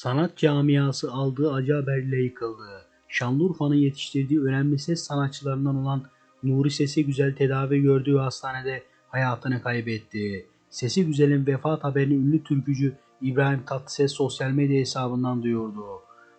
Sanat camiası aldığı acı haberle yıkıldı. Şanlıurfa'nın yetiştirdiği önemli ses sanatçılarından olan Nuri Sesi Güzel tedavi gördüğü hastanede hayatını kaybetti. Sesi Güzel'in vefat haberini ünlü türkücü İbrahim Tatlıses sosyal medya hesabından duyurdu.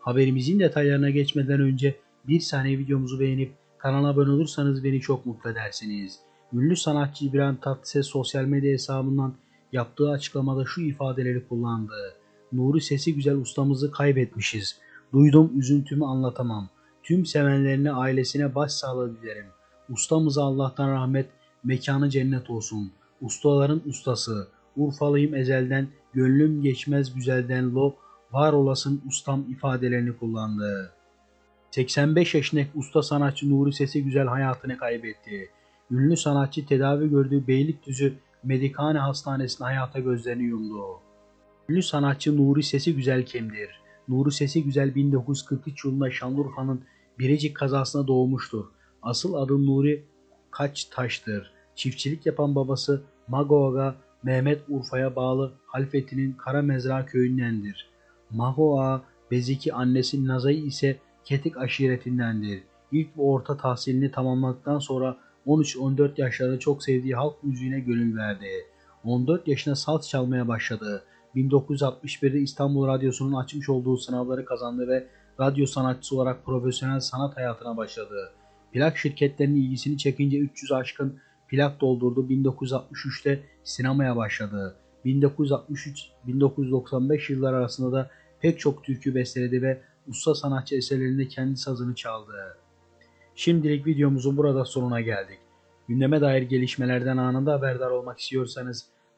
Haberimizin detaylarına geçmeden önce bir saniye videomuzu beğenip kanala abone olursanız beni çok mutlu edersiniz. Ünlü sanatçı İbrahim Tatlıses sosyal medya hesabından yaptığı açıklamada şu ifadeleri kullandı. Nuri Sesi Güzel ustamızı kaybetmişiz. Duydum üzüntümü anlatamam. Tüm sevenlerine ailesine başsağlığı dilerim. Ustamıza Allah'tan rahmet, mekanı cennet olsun. Ustaların ustası, Urfalıyım ezelden, gönlüm geçmez güzelden lo, var olasın ustam ifadelerini kullandı. 85 yaşındaki usta sanatçı Nuri Sesi Güzel hayatını kaybetti. Ünlü sanatçı tedavi gördüğü Beylikdüzü Medikane Hastanesi'nde hayata gözlerini yumdu. Ünlü sanatçı Nuri Sesi Güzel kimdir? Nuri Sesi Güzel 1943 yılında Şanlıurfa'nın Birecik kazasına doğmuştur. Asıl adı Nuri Kaçtaş'tır. Çiftçilik yapan babası Magoaga Mehmet Urfa'ya bağlı Halfeti'nin Kara Mezra köyündendir. Magoa Beziki annesi Nazay ise Ketik aşiretindendir. İlk ve orta tahsilini tamamladıktan sonra 13-14 yaşlarında çok sevdiği halk müziğine gönül verdi. 14 yaşında saz çalmaya başladı. 1961'de İstanbul Radyosu'nun açmış olduğu sınavları kazandı ve radyo sanatçısı olarak profesyonel sanat hayatına başladı. Plak şirketlerinin ilgisini çekince 300 aşkın plak doldurdu. 1963'te sinemaya başladı. 1963-1995 yıllar arasında da pek çok türkü besteledi ve usta sanatçı eserlerinde kendi sazını çaldı. Şimdilik videomuzun burada sonuna geldik. Gündeme dair gelişmelerden anında haberdar olmak istiyorsanız